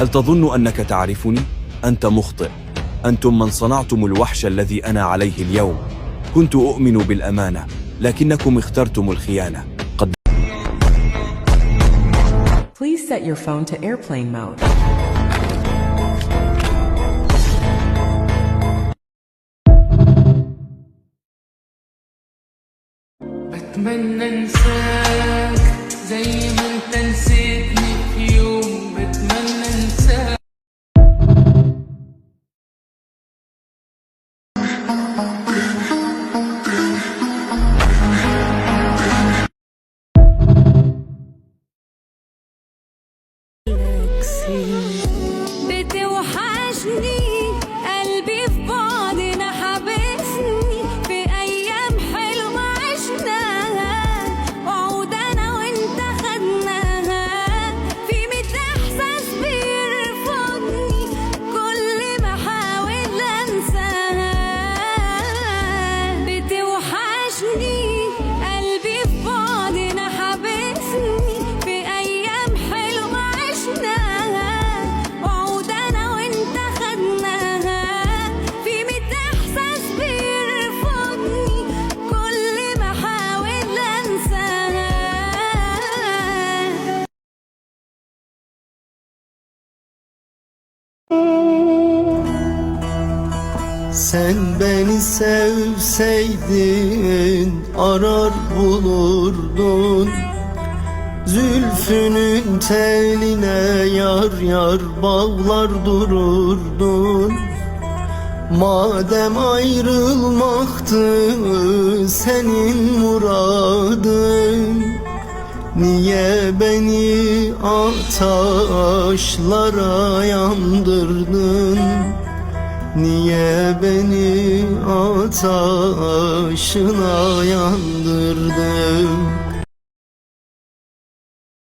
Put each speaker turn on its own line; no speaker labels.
هل تظن أنك تعرفني؟ أنت مخطئ أنتم من صنعتم الوحش الذي أنا عليه اليوم كنت أؤمن بالأمانة لكنكم اخترتم الخيانة قد
Please set your phone to airplane mode.
بتمنى أنساك زي ما انت نسيتني
Thank.
Sen beni sevseydin arar bulurdun. Zülfünün teline yar yar bağlar dururdun. Madem ayrılmaktı senin muradın Niye beni ateşlara yandırdın Niye beni ateşine yandırdın